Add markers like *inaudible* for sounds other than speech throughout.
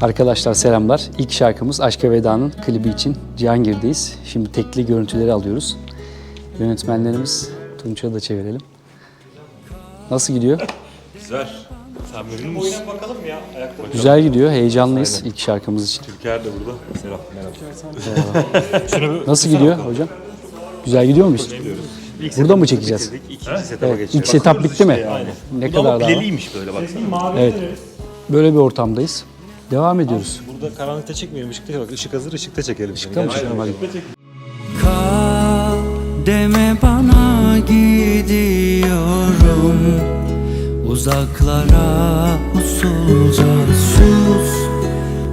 Arkadaşlar selamlar. İlk şarkımız Aşka Veda'nın klibi için Cihangir'deyiz. Şimdi tekli görüntüleri alıyoruz. Yönetmenlerimiz Tunç'a da çevirelim. Nasıl gidiyor? Güzel. Sen memnun musun? bakalım ya. Ayakta Güzel gidiyor. Heyecanlıyız ilk şarkımız için. Türker de burada. Selam. Merhaba. *laughs* Nasıl gidiyor hocam? Güzel gidiyor muyuz? İlk Burada mı çekeceğiz? bitirdik, İkinci setup'a Evet, ilk setup bitti mi? Aynen. Ne Bu da ama kadar daha? pileliymiş böyle baksana. Evet. Böyle bir ortamdayız. Devam ediyoruz. Burada karanlıkta çekmeyelim. Işıkta bak. Işık hazır. ışıkta çekelim. Işıkta mı çekelim? Hadi. Kal deme bana gidiyorum Uzaklara usulca sus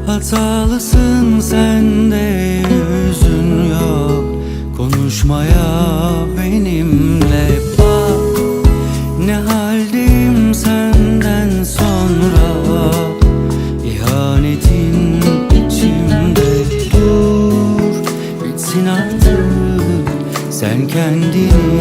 Hatalısın sende yüzün yok Konuşmaya benimle bak Ne haldeyim kendini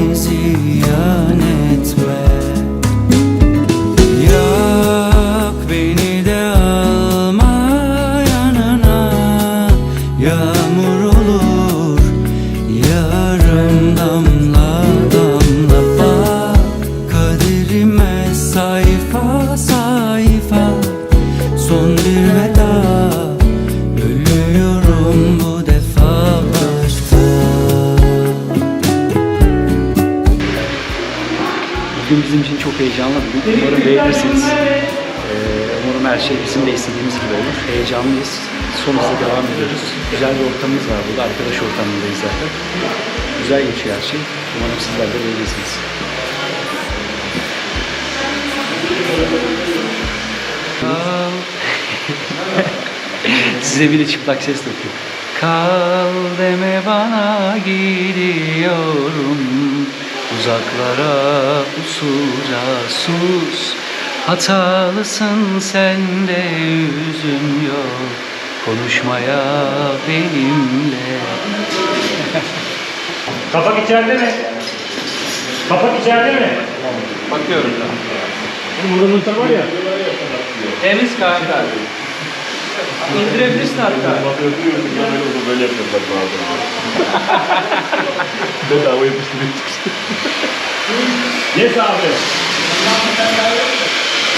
Bugün bizim için çok heyecanlı bir gün. Umarım beğenirsiniz. Ee, umarım her şey bizim de istediğimiz gibi olur. Heyecanlıyız. Son hızla devam ediyoruz. Güzel bir ortamımız var burada. Arkadaş ortamındayız zaten. Güzel geçiyor her şey. Umarım sizler de beğenirsiniz. *laughs* Size bir de çıplak ses takıyor. Kal deme bana gidiyorum Uzaklara usulca sus Hatalısın sende yüzün yok Konuşmaya benimle *laughs* Kapak içeride mi? Kapak içeride mi? Bakıyorum Burada mıntar var ya. Temiz kanka İndirebilirsin hatta Böyle yapıyorlar bazen. *laughs* Bedava yapıştırıyor. Yes abi.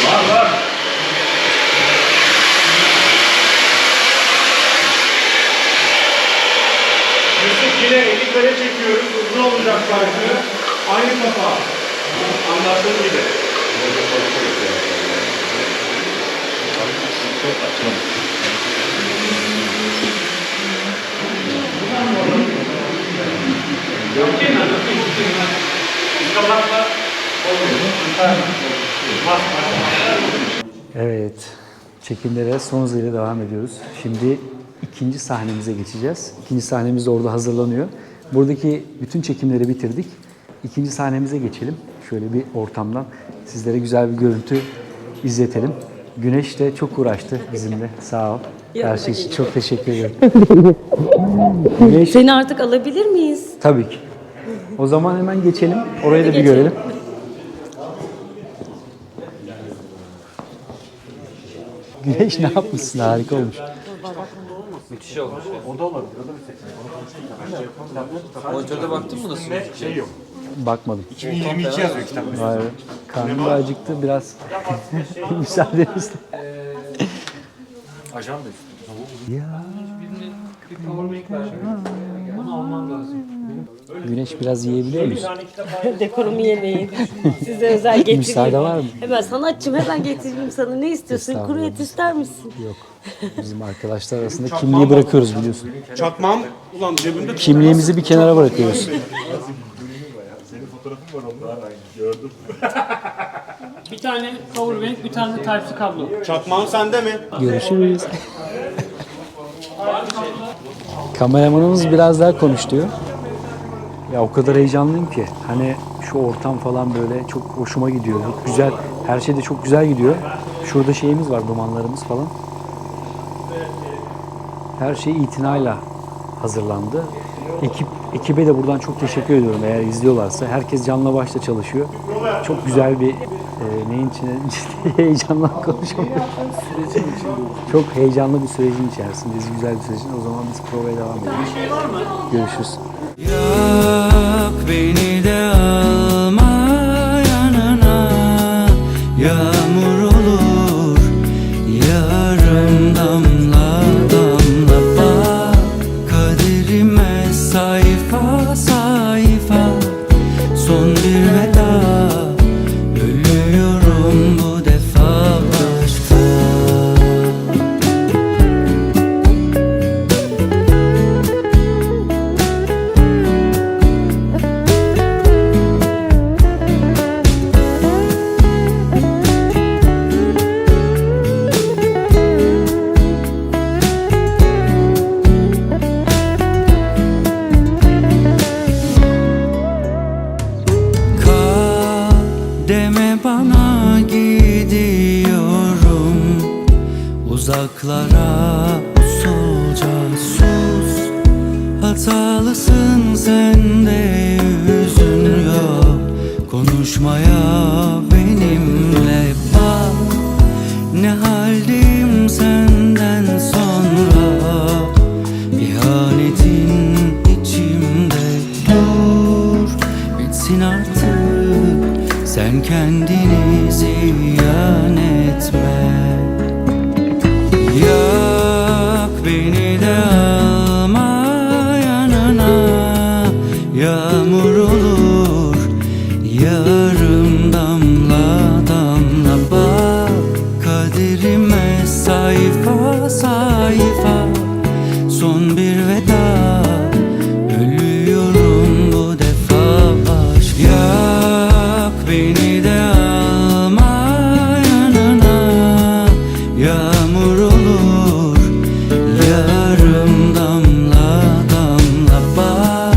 Var var. Yusuf yine eli kare çekiyoruz. Uzun olacak şarkı. Aynı kafa. Anlattığım gibi. Evet, çekimlere son hızıyla devam ediyoruz. Şimdi ikinci sahnemize geçeceğiz. İkinci sahnemiz de orada hazırlanıyor. Buradaki bütün çekimleri bitirdik. İkinci sahnemize geçelim. Şöyle bir ortamdan sizlere güzel bir görüntü izletelim. Güneş de çok uğraştı bizimle. Sağ ol. Her şey için çok teşekkür ederim. *laughs* Güneş Seni artık alabilir miyiz? tabii ki. O zaman hemen geçelim. Orayı da bir görelim. Güneş ne yapmışsın? Harika olmuş. Monitörde baktın mı nasıl? Bakmadım. 2022 yazıyor kitap. Vay be. Karnım da acıktı biraz. *laughs* Müsaadenizle. Ajan da Ya. Güneş biraz yiyebiliyor musun? *laughs* Dekorumu yemeyin. Size özel getireyim. Müsaade var mı? Hemen sanatçım hemen getireyim sana. Ne istiyorsun? Kuru et ister misin? Yok. Bizim arkadaşlar arasında kimliği bırakıyoruz biliyorsun. Çakmağım ulan cebimde *laughs* Kimliğimizi bir kenara bırakıyoruz. Bir tane powerbank, bir tane de Type-C kablo. Çakmağım sende mi? Görüşürüz. *laughs* Kameramanımız biraz daha konuş diyor. Ya o kadar heyecanlıyım ki. Hani şu ortam falan böyle çok hoşuma gidiyor. Çok güzel. Her şey de çok güzel gidiyor. Şurada şeyimiz var, dumanlarımız falan. Her şey itinayla hazırlandı. Ekip, ekibe de buradan çok teşekkür ediyorum eğer izliyorlarsa. Herkes canla başla çalışıyor. Çok güzel bir e, neyin içine *laughs* heyecanla konuşamıyorum. Çok heyecanlı bir sürecin içerisindeyiz. Güzel bir sürecin. O zaman biz provaya devam edelim. Görüşürüz. Yak beni Uzaklara usulca sus. Hatalısın sen de yüzün yok. Konuşmaya beni de alma yanına. Yağmur olur yarım damla damla. Bak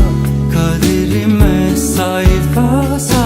Kaderime sayfa sayfa